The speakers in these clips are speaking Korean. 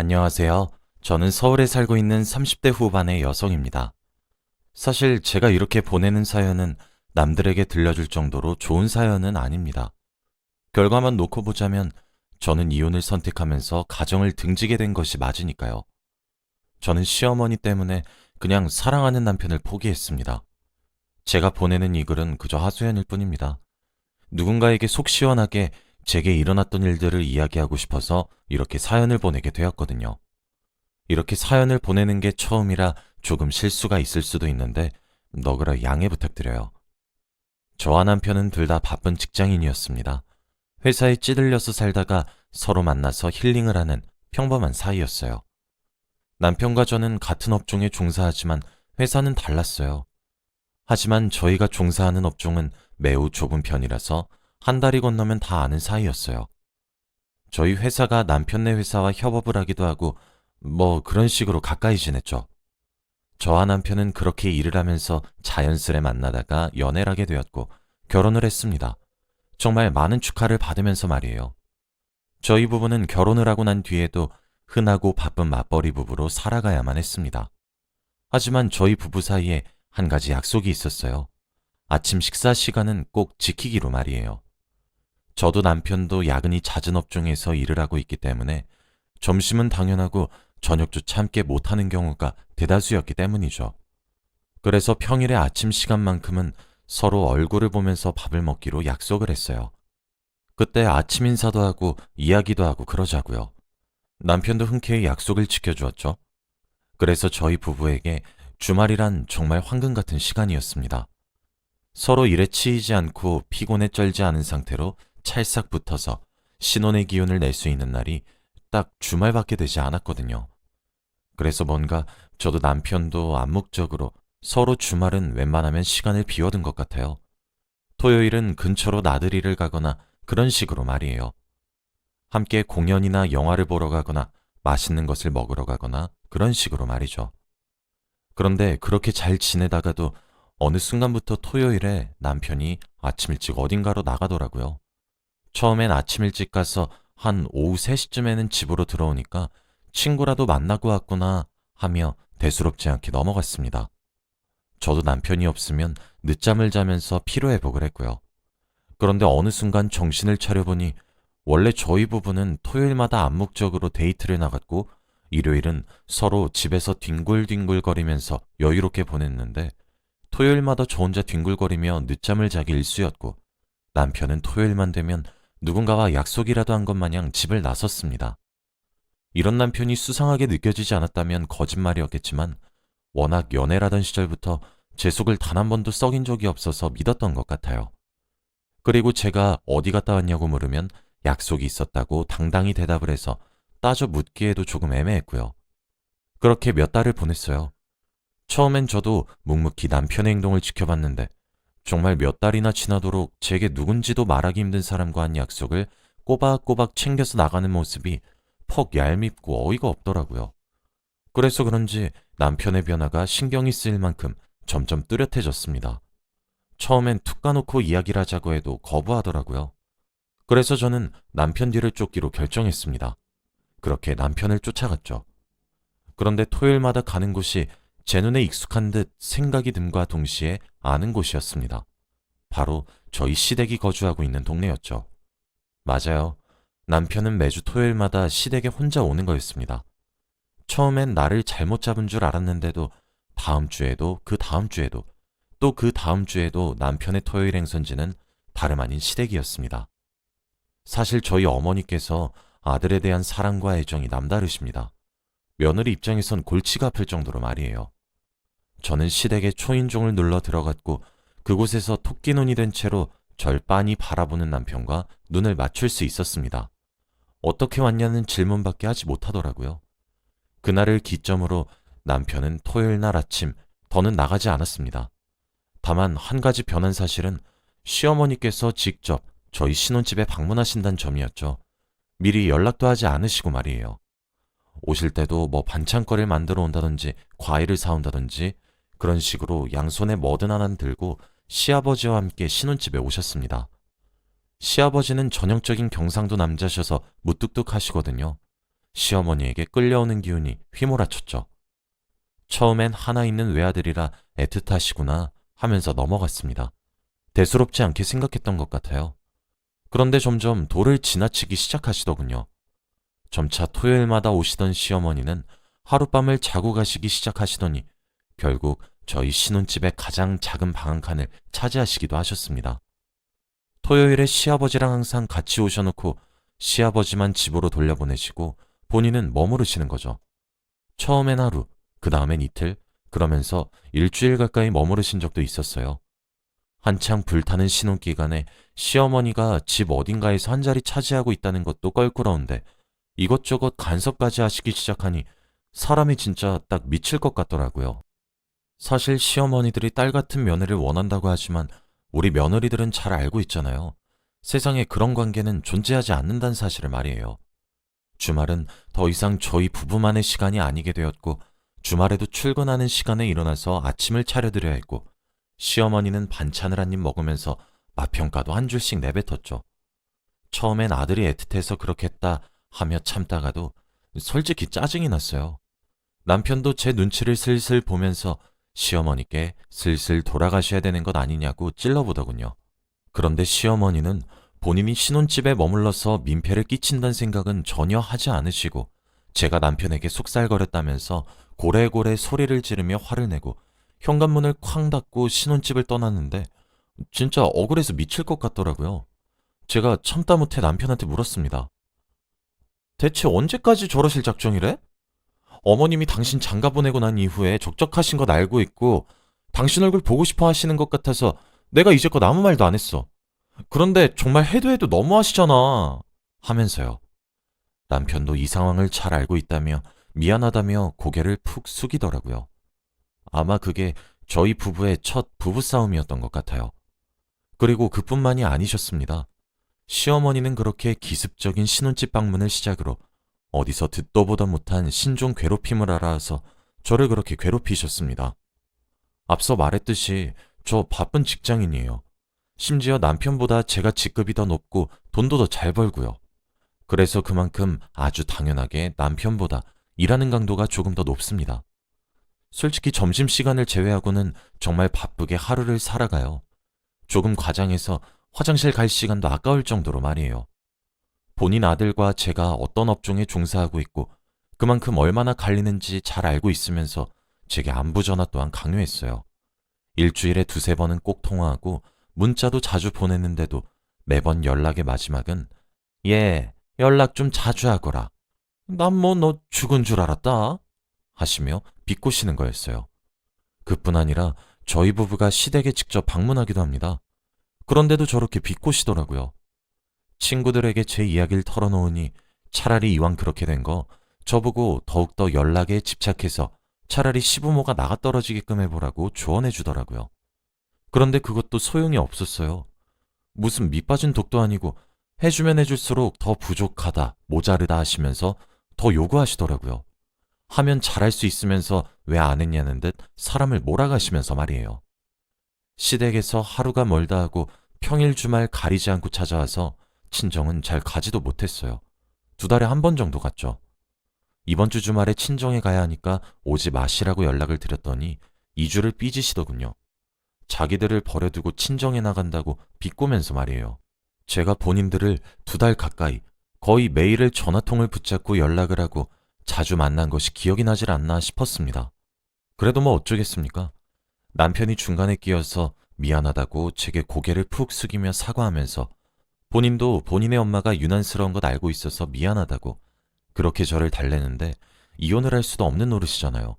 안녕하세요. 저는 서울에 살고 있는 30대 후반의 여성입니다. 사실 제가 이렇게 보내는 사연은 남들에게 들려줄 정도로 좋은 사연은 아닙니다. 결과만 놓고 보자면 저는 이혼을 선택하면서 가정을 등지게 된 것이 맞으니까요. 저는 시어머니 때문에 그냥 사랑하는 남편을 포기했습니다. 제가 보내는 이 글은 그저 하소연일 뿐입니다. 누군가에게 속 시원하게 제게 일어났던 일들을 이야기하고 싶어서 이렇게 사연을 보내게 되었거든요. 이렇게 사연을 보내는 게 처음이라 조금 실수가 있을 수도 있는데 너그러 양해 부탁드려요. 저와 남편은 둘 다 바쁜 직장인이었습니다. 회사에 찌들려서 살다가 서로 만나서 힐링을 하는 평범한 사이였어요. 남편과 저는 같은 업종에 종사하지만 회사는 달랐어요. 하지만 저희가 종사하는 업종은 매우 좁은 편이라서 한 달이 건너면 다 아는 사이였어요. 저희 회사가 남편네 회사와 협업을 하기도 하고 뭐 그런 식으로 가까이 지냈죠. 저와 남편은 그렇게 일을 하면서 자연스레 만나다가 연애를 하게 되었고 결혼을 했습니다. 정말 많은 축하를 받으면서 말이에요. 저희 부부는 결혼을 하고 난 뒤에도 흔하고 바쁜 맞벌이 부부로 살아가야만 했습니다. 하지만 저희 부부 사이에 한 가지 약속이 있었어요. 아침 식사 시간은 꼭 지키기로 말이에요. 저도 남편도 야근이 잦은 업종에서 일을 하고 있기 때문에 점심은 당연하고 저녁조차 함께 못하는 경우가 대다수였기 때문이죠. 그래서 평일에 아침 시간만큼은 서로 얼굴을 보면서 밥을 먹기로 약속을 했어요. 그때 아침 인사도 하고 이야기도 하고 그러자고요. 남편도 흔쾌히 약속을 지켜주었죠. 그래서 저희 부부에게 주말이란 정말 황금 같은 시간이었습니다. 서로 일에 치이지 않고 피곤에 쩔지 않은 상태로 찰싹 붙어서 신혼의 기운을 낼 수 있는 날이 딱 주말밖에 되지 않았거든요. 그래서 뭔가 저도 남편도 암묵적으로 서로 주말은 웬만하면 시간을 비워둔 것 같아요. 토요일은 근처로 나들이를 가거나 그런 식으로 말이에요. 함께 공연이나 영화를 보러 가거나 맛있는 것을 먹으러 가거나 그런 식으로 말이죠. 그런데 그렇게 잘 지내다가도 어느 순간부터 토요일에 남편이 아침 일찍 어딘가로 나가더라고요. 처음엔 아침 일찍 가서 한 오후 3시쯤에는 집으로 들어오니까 친구라도 만나고 왔구나 하며 대수롭지 않게 넘어갔습니다. 저도 남편이 없으면 늦잠을 자면서 피로회복을 했고요. 그런데 어느 순간 정신을 차려보니 원래 저희 부부는 토요일마다 암묵적으로 데이트를 나갔고 일요일은 서로 집에서 뒹굴뒹굴거리면서 여유롭게 보냈는데 토요일마다 저 혼자 뒹굴거리며 늦잠을 자기 일쑤였고 남편은 토요일만 되면 누군가와 약속이라도 한 것 마냥 집을 나섰습니다. 이런 남편이 수상하게 느껴지지 않았다면 거짓말이었겠지만 워낙 연애라던 시절부터 제 속을 단 한 번도 썩인 적이 없어서 믿었던 것 같아요. 그리고 제가 어디 갔다 왔냐고 물으면 약속이 있었다고 당당히 대답을 해서 따져 묻기에도 조금 애매했고요. 그렇게 몇 달을 보냈어요. 처음엔 저도 묵묵히 남편의 행동을 지켜봤는데 정말 몇 달이나 지나도록 제게 누군지도 말하기 힘든 사람과 한 약속을 꼬박꼬박 챙겨서 나가는 모습이 퍽 얄밉고 어이가 없더라고요. 그래서 그런지 남편의 변화가 신경이 쓰일 만큼 점점 뚜렷해졌습니다. 처음엔 툭 까놓고 이야기를 하자고 해도 거부하더라고요. 그래서 저는 남편 뒤를 쫓기로 결정했습니다. 그렇게 남편을 쫓아갔죠. 그런데 토요일마다 가는 곳이 제 눈에 익숙한 듯 생각이 듦과 동시에 아는 곳이었습니다. 바로 저희 시댁이 거주하고 있는 동네였죠. 맞아요. 남편은 매주 토요일마다 시댁에 혼자 오는 거였습니다. 처음엔 나를 잘못 잡은 줄 알았는데도 다음 주에도 그 다음 주에도 또 그 다음 주에도 남편의 토요일 행선지는 다름 아닌 시댁이었습니다. 사실 저희 어머니께서 아들에 대한 사랑과 애정이 남다르십니다. 며느리 입장에선 골치가 아플 정도로 말이에요. 저는 시댁의 초인종을 눌러 들어갔고 그곳에서 토끼눈이 된 채로 절 빤히 바라보는 남편과 눈을 맞출 수 있었습니다. 어떻게 왔냐는 질문밖에 하지 못하더라고요. 그날을 기점으로 남편은 토요일 날 아침 더는 나가지 않았습니다. 다만 한 가지 변한 사실은 시어머니께서 직접 저희 신혼집에 방문하신다는 점이었죠. 미리 연락도 하지 않으시고 말이에요. 오실 때도 뭐 반찬거리를 만들어 온다든지 과일을 사온다든지 그런 식으로 양손에 뭐든 하나 들고 시아버지와 함께 신혼집에 오셨습니다. 시아버지는 전형적인 경상도 남자셔서 무뚝뚝하시거든요. 시어머니에게 끌려오는 기운이 휘몰아쳤죠. 처음엔 하나 있는 외아들이라 애틋하시구나 하면서 넘어갔습니다. 대수롭지 않게 생각했던 것 같아요. 그런데 점점 도를 지나치기 시작하시더군요. 점차 토요일마다 오시던 시어머니는 하룻밤을 자고 가시기 시작하시더니 결국 저희 신혼집의 가장 작은 방 한 칸을 차지하시기도 하셨습니다. 토요일에 시아버지랑 항상 같이 오셔놓고 시아버지만 집으로 돌려보내시고 본인은 머무르시는 거죠. 처음엔 하루, 그 다음엔 이틀, 그러면서 일주일 가까이 머무르신 적도 있었어요. 한창 불타는 신혼기간에 시어머니가 집 어딘가에서 한 자리 차지하고 있다는 것도 껄끄러운데 이것저것 간섭까지 하시기 시작하니 사람이 진짜 딱 미칠 것 같더라고요. 사실 시어머니들이 딸 같은 며느리를 원한다고 하지만 우리 며느리들은 잘 알고 있잖아요. 세상에 그런 관계는 존재하지 않는다는 사실을 말이에요. 주말은 더 이상 저희 부부만의 시간이 아니게 되었고 주말에도 출근하는 시간에 일어나서 아침을 차려드려야 했고 시어머니는 반찬을 한 입 먹으면서 맛평가도 한 줄씩 내뱉었죠. 처음엔 아들이 애틋해서 그렇게 했다 하며 참다가도 솔직히 짜증이 났어요. 남편도 제 눈치를 슬슬 보면서 시어머니께 슬슬 돌아가셔야 되는 것 아니냐고 찔러보더군요. 그런데 시어머니는 본인이 신혼집에 머물러서 민폐를 끼친다는 생각은 전혀 하지 않으시고 제가 남편에게 속살거렸다면서 고래고래 소리를 지르며 화를 내고 현관문을 쾅 닫고 신혼집을 떠났는데 진짜 억울해서 미칠 것 같더라고요. 제가 참다 못해 남편한테 물었습니다. 대체 언제까지 저러실 작정이래? 어머님이 당신 장가 보내고 난 이후에 적적하신 것 알고 있고 당신 얼굴 보고 싶어 하시는 것 같아서 내가 이제껏 아무 말도 안 했어. 그런데 정말 해도 해도 너무하시잖아. 하면서요. 남편도 이 상황을 잘 알고 있다며 미안하다며 고개를 푹 숙이더라고요. 아마 그게 저희 부부의 첫 부부싸움이었던 것 같아요. 그리고 그뿐만이 아니셨습니다. 시어머니는 그렇게 기습적인 신혼집 방문을 시작으로 어디서 듣도 보도 못한 신종 괴롭힘을 알아서 저를 그렇게 괴롭히셨습니다. 앞서 말했듯이 저 바쁜 직장인이에요. 심지어 남편보다 제가 직급이 더 높고 돈도 더 잘 벌고요. 그래서 그만큼 아주 당연하게 남편보다 일하는 강도가 조금 더 높습니다. 솔직히 점심시간을 제외하고는 정말 바쁘게 하루를 살아가요. 조금 과장해서 화장실 갈 시간도 아까울 정도로 말이에요. 본인 아들과 제가 어떤 업종에 종사하고 있고 그만큼 얼마나 갈리는지 잘 알고 있으면서 제게 안부 전화 또한 강요했어요. 일주일에 두세 번은 꼭 통화하고 문자도 자주 보냈는데도 매번 연락의 마지막은 예, 연락 좀 자주 하거라. 난 뭐 너 죽은 줄 알았다. 하시며 비꼬시는 거였어요. 그뿐 아니라 저희 부부가 시댁에 직접 방문하기도 합니다. 그런데도 저렇게 비꼬시더라고요. 친구들에게 제 이야기를 털어놓으니 차라리 이왕 그렇게 된 거 저보고 더욱더 연락에 집착해서 차라리 시부모가 나가 떨어지게끔 해보라고 조언해 주더라고요. 그런데 그것도 소용이 없었어요. 무슨 밑빠진 독도 아니고 해주면 해줄수록 더 부족하다, 모자르다 하시면서 더 요구하시더라고요. 하면 잘할 수 있으면서 왜 안 했냐는 듯 사람을 몰아가시면서 말이에요. 시댁에서 하루가 멀다 하고 평일 주말 가리지 않고 찾아와서 친정은 잘 가지도 못했어요. 두 달에 한 번 정도 갔죠. 이번 주 주말에 친정에 가야 하니까 오지 마시라고 연락을 드렸더니 2주를 삐지시더군요. 자기들을 버려두고 친정에 나간다고 비꼬면서 말이에요. 제가 본인들을 두 달 가까이 거의 매일을 전화통을 붙잡고 연락을 하고 자주 만난 것이 기억이 나질 않나 싶었습니다. 그래도 뭐 어쩌겠습니까? 남편이 중간에 끼어서 미안하다고 제게 고개를 푹 숙이며 사과하면서 본인도 본인의 엄마가 유난스러운 것 알고 있어서 미안하다고 그렇게 저를 달래는데 이혼을 할 수도 없는 노릇이잖아요.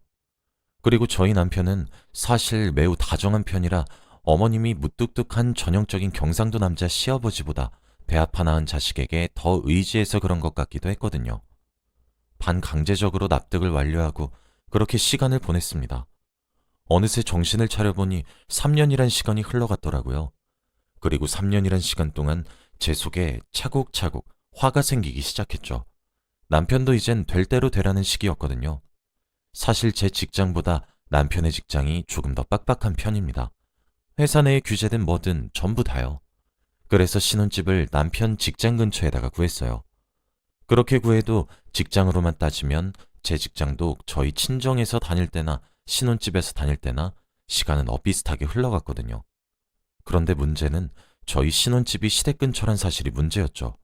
그리고 저희 남편은 사실 매우 다정한 편이라 어머님이 무뚝뚝한 전형적인 경상도 남자 시아버지보다 배 아파 낳은 자식에게 더 의지해서 그런 것 같기도 했거든요. 반강제적으로 납득을 완료하고 그렇게 시간을 보냈습니다. 어느새 정신을 차려보니 3년이란 시간이 흘러갔더라고요. 그리고 3년이란 시간 동안 제 속에 차곡차곡 화가 생기기 시작했죠. 남편도 이젠 될 대로 되라는 시기였거든요. 사실 제 직장보다 남편의 직장이 조금 더 빡빡한 편입니다. 회사 내에 규제된 뭐든 전부 다요. 그래서 신혼집을 남편 직장 근처에다가 구했어요. 그렇게 구해도 직장으로만 따지면 제 직장도 저희 친정에서 다닐 때나 신혼집에서 다닐 때나 시간은 엇비슷하게 흘러갔거든요. 그런데 문제는 저희 신혼집이 시댁 근처란 사실이 문제였죠.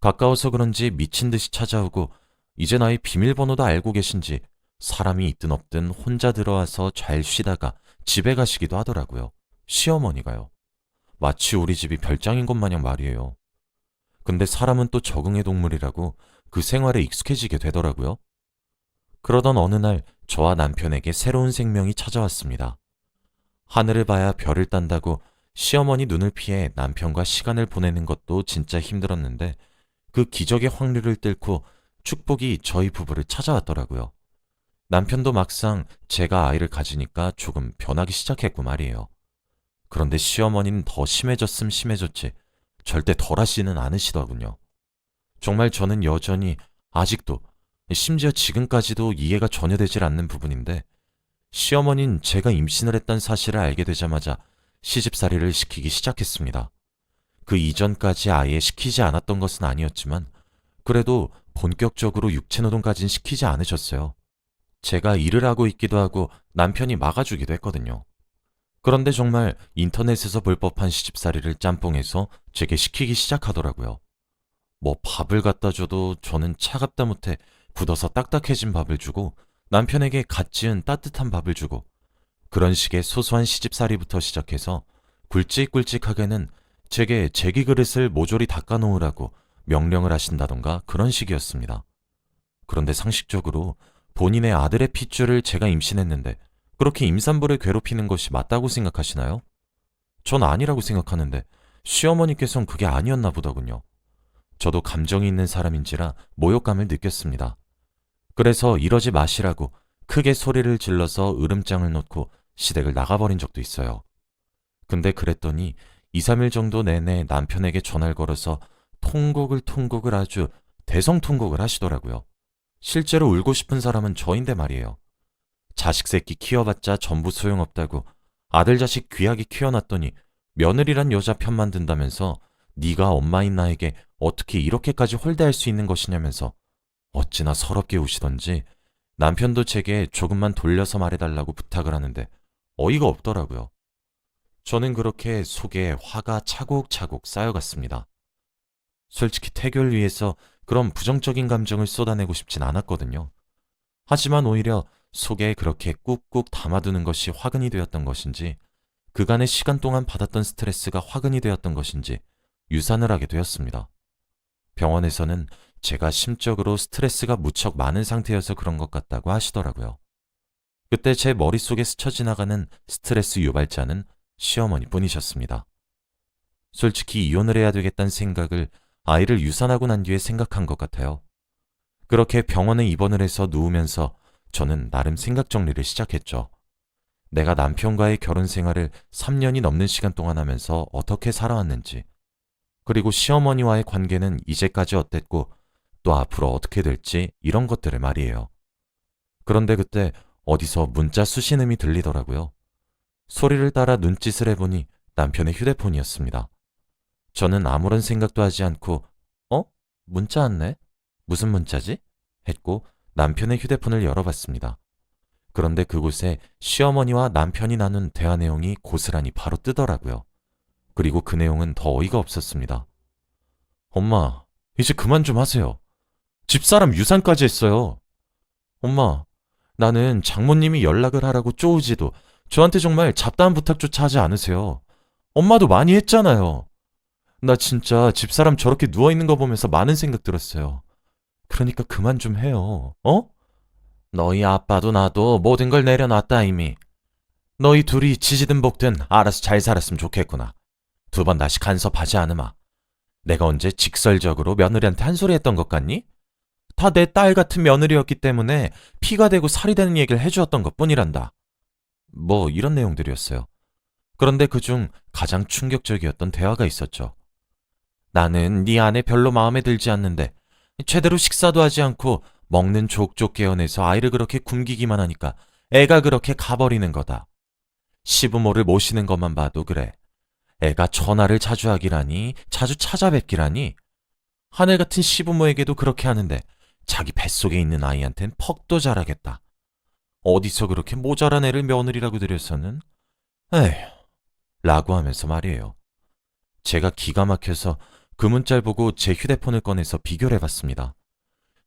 가까워서 그런지 미친 듯이 찾아오고 이제 나의 비밀번호도 알고 계신지 사람이 있든 없든 혼자 들어와서 잘 쉬다가 집에 가시기도 하더라고요. 시어머니가요. 마치 우리 집이 별장인 것 마냥 말이에요. 근데 사람은 또 적응의 동물이라고 그 생활에 익숙해지게 되더라고요. 그러던 어느 날 저와 남편에게 새로운 생명이 찾아왔습니다. 하늘을 봐야 별을 딴다고 시어머니 눈을 피해 남편과 시간을 보내는 것도 진짜 힘들었는데 그 기적의 확률을 뚫고 축복이 저희 부부를 찾아왔더라고요. 남편도 막상 제가 아이를 가지니까 조금 변하기 시작했고 말이에요. 그런데 시어머니는 더 심해졌음 심해졌지 절대 덜하지는 않으시더군요. 정말 저는 여전히 아직도 심지어 지금까지도 이해가 전혀 되질 않는 부분인데 시어머니는 제가 임신을 했다는 사실을 알게 되자마자 시집살이를 시키기 시작했습니다. 그 이전까지 아예 시키지 않았던 것은 아니었지만 그래도 본격적으로 육체노동까진 시키지 않으셨어요. 제가 일을 하고 있기도 하고 남편이 막아주기도 했거든요. 그런데 정말 인터넷에서 볼 법한 시집살이를 짬뽕해서 제게 시키기 시작하더라고요. 뭐 밥을 갖다 줘도 저는 차갑다 못해 굳어서 딱딱해진 밥을 주고 남편에게 갓 지은 따뜻한 밥을 주고 그런 식의 소소한 시집살이부터 시작해서 굵직굵직하게는 제게 제기 그릇을 모조리 닦아놓으라고 명령을 하신다던가 그런 식이었습니다. 그런데 상식적으로 본인의 아들의 핏줄을 제가 임신했는데 그렇게 임산부를 괴롭히는 것이 맞다고 생각하시나요? 전 아니라고 생각하는데 시어머니께선 그게 아니었나 보더군요. 저도 감정이 있는 사람인지라 모욕감을 느꼈습니다. 그래서 이러지 마시라고 크게 소리를 질러서 으름장을 놓고 시댁을 나가버린 적도 있어요. 근데 그랬더니 2, 3일 정도 내내 남편에게 전화를 걸어서 통곡을 통곡을 아주 대성통곡을 하시더라고요. 실제로 울고 싶은 사람은 저인데 말이에요. 자식 새끼 키워봤자 전부 소용없다고 아들 자식 귀하게 키워놨더니 며느리란 여자 편만 든다면서 네가 엄마인 나에게 어떻게 이렇게까지 홀대할 수 있는 것이냐면서 어찌나 서럽게 우시던지 남편도 제게 조금만 돌려서 말해달라고 부탁을 하는데 어이가 없더라고요. 저는 그렇게 속에 화가 차곡차곡 쌓여갔습니다. 솔직히 태교를 위해서 그런 부정적인 감정을 쏟아내고 싶진 않았거든요. 하지만 오히려 속에 그렇게 꾹꾹 담아두는 것이 화근이 되었던 것인지 그간의 시간 동안 받았던 스트레스가 화근이 되었던 것인지 유산을 하게 되었습니다. 병원에서는 제가 심적으로 스트레스가 무척 많은 상태여서 그런 것 같다고 하시더라고요. 그때 제 머릿속에 스쳐 지나가는 스트레스 유발자는 시어머니 뿐이셨습니다. 솔직히 이혼을 해야 되겠다는 생각을 아이를 유산하고 난 뒤에 생각한 것 같아요. 그렇게 병원에 입원을 해서 누우면서 저는 나름 생각 정리를 시작했죠. 내가 남편과의 결혼 생활을 3년이 넘는 시간 동안 하면서 어떻게 살아왔는지, 그리고 시어머니와의 관계는 이제까지 어땠고, 또 앞으로 어떻게 될지 이런 것들을 말이에요. 그런데 그때 어디서 문자 수신음이 들리더라고요. 소리를 따라 눈짓을 해보니 남편의 휴대폰이었습니다. 저는 아무런 생각도 하지 않고, 어? 문자 왔네? 무슨 문자지? 했고 남편의 휴대폰을 열어봤습니다. 그런데 그곳에 시어머니와 남편이 나눈 대화 내용이 고스란히 바로 뜨더라고요. 그리고 그 내용은 더 어이가 없었습니다. 엄마, 이제 그만 좀 하세요. 집사람 유산까지 했어요. 엄마, 나는 장모님이 연락을 하라고 쪼우지도 저한테 정말 잡다한 부탁조차 하지 않으세요. 엄마도 많이 했잖아요. 나 진짜 집사람 저렇게 누워있는 거 보면서 많은 생각 들었어요. 그러니까 그만 좀 해요. 어? 너희 아빠도 나도 모든 걸 내려놨다 이미. 너희 둘이 지지든 볶든 알아서 잘 살았으면 좋겠구나. 두 번 다시 간섭하지 않으마. 내가 언제 직설적으로 며느리한테 한 소리 했던 것 같니? 다 내 딸 같은 며느리였기 때문에 피가 되고 살이 되는 얘기를 해주었던 것 뿐이란다. 뭐 이런 내용들이었어요. 그런데 그중 가장 충격적이었던 대화가 있었죠. 나는 네 아내 별로 마음에 들지 않는데 제대로 식사도 하지 않고 먹는 족족 깨어내서 아이를 그렇게 굶기기만 하니까 애가 그렇게 가버리는 거다. 시부모를 모시는 것만 봐도 그래. 애가 전화를 자주 하기라니, 자주 찾아뵙기라니. 하늘 같은 시부모에게도 그렇게 하는데 자기 뱃속에 있는 아이한텐 퍽도 잘하겠다. 어디서 그렇게 모자란 애를 며느리라고 들여서는? 에휴, 라고 하면서 말이에요. 제가 기가 막혀서 그 문자를 보고 제 휴대폰을 꺼내서 비교를 해봤습니다.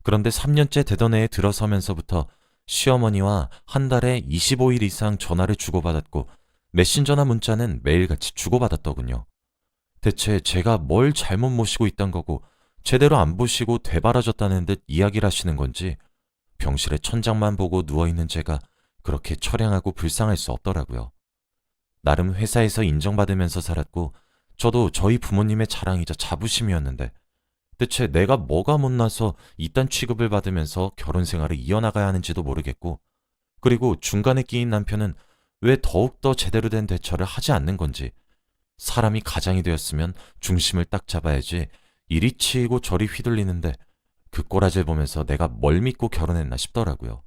그런데 3년째 되던 해에 들어서면서부터 시어머니와 한 달에 25일 이상 전화를 주고받았고 메신저나 문자는 매일같이 주고받았더군요. 대체 제가 뭘 잘못 모시고 있단 거고 제대로 안 보시고 되바라졌다는 듯 이야기를 하시는 건지 병실에 천장만 보고 누워있는 제가 그렇게 처량하고 불쌍할 수 없더라고요. 나름 회사에서 인정받으면서 살았고 저도 저희 부모님의 자랑이자 자부심이었는데 대체 내가 뭐가 못나서 이딴 취급을 받으면서 결혼 생활을 이어나가야 하는지도 모르겠고 그리고 중간에 끼인 남편은 왜 더욱더 제대로 된 대처를 하지 않는 건지 사람이 가장이 되었으면 중심을 딱 잡아야지 이리 치이고 저리 휘둘리는데 그 꼬라지를 보면서 내가 뭘 믿고 결혼했나 싶더라고요.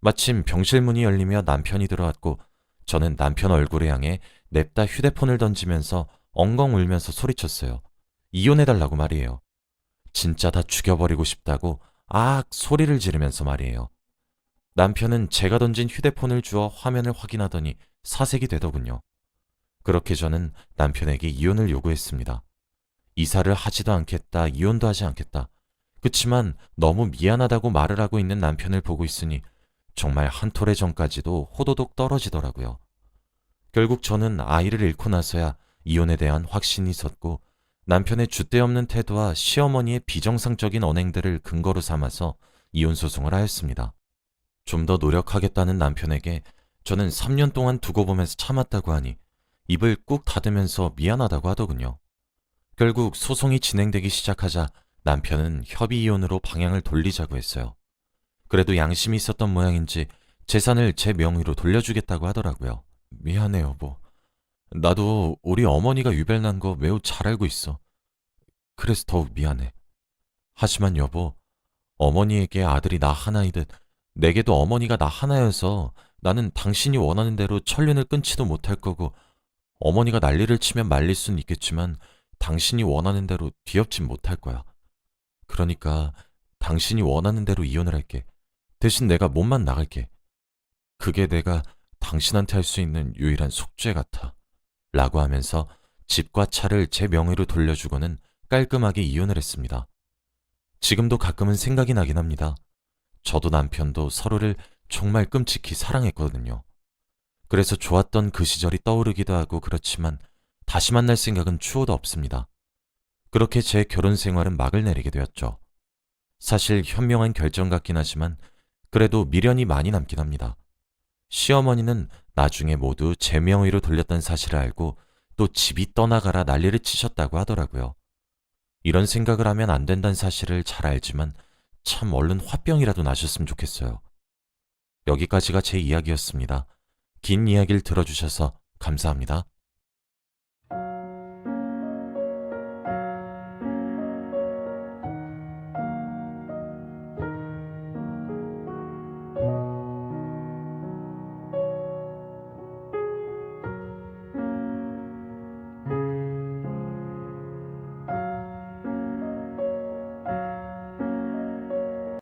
마침 병실 문이 열리며 남편이 들어왔고 저는 남편 얼굴에 향해 냅다 휴대폰을 던지면서 엉엉 울면서 소리쳤어요. 이혼해달라고 말이에요. 진짜 다 죽여버리고 싶다고 악 소리를 지르면서 말이에요. 남편은 제가 던진 휴대폰을 주어 화면을 확인하더니 사색이 되더군요. 그렇게 저는 남편에게 이혼을 요구했습니다. 이사를 하지도 않겠다, 이혼도 하지 않겠다. 그치만 너무 미안하다고 말을 하고 있는 남편을 보고 있으니 정말 한 톨의 전까지도 호도독 떨어지더라고요. 결국 저는 아이를 잃고 나서야 이혼에 대한 확신이 섰고 남편의 줏대 없는 태도와 시어머니의 비정상적인 언행들을 근거로 삼아서 이혼 소송을 하였습니다. 좀 더 노력하겠다는 남편에게 저는 3년 동안 두고 보면서 참았다고 하니 입을 꾹 닫으면서 미안하다고 하더군요. 결국 소송이 진행되기 시작하자 남편은 협의 이혼으로 방향을 돌리자고 했어요. 그래도 양심이 있었던 모양인지 재산을 제 명의로 돌려주겠다고 하더라고요. 미안해 여보. 나도 우리 어머니가 유별난 거 매우 잘 알고 있어. 그래서 더욱 미안해. 하지만 여보, 어머니에게 아들이 나 하나이듯 내게도 어머니가 나 하나여서 나는 당신이 원하는 대로 천륜을 끊지도 못할 거고 어머니가 난리를 치면 말릴 순 있겠지만 당신이 원하는 대로 뒤엎진 못할 거야. 그러니까 당신이 원하는 대로 이혼을 할게. 대신 내가 몸만 나갈게. 그게 내가 당신한테 할 수 있는 유일한 속죄 같아. 라고 하면서 집과 차를 제 명의로 돌려주고는 깔끔하게 이혼을 했습니다. 지금도 가끔은 생각이 나긴 합니다. 저도 남편도 서로를 정말 끔찍히 사랑했거든요. 그래서 좋았던 그 시절이 떠오르기도 하고 그렇지만 다시 만날 생각은 추호도 없습니다. 그렇게 제 결혼 생활은 막을 내리게 되었죠. 사실 현명한 결정 같긴 하지만 그래도 미련이 많이 남긴 합니다. 시어머니는 나중에 모두 제 명의로 돌렸던 사실을 알고 또 집이 떠나가라 난리를 치셨다고 하더라고요. 이런 생각을 하면 안 된다는 사실을 잘 알지만 참 얼른 화병이라도 나셨으면 좋겠어요. 여기까지가 제 이야기였습니다. 긴 이야기를 들어주셔서 감사합니다.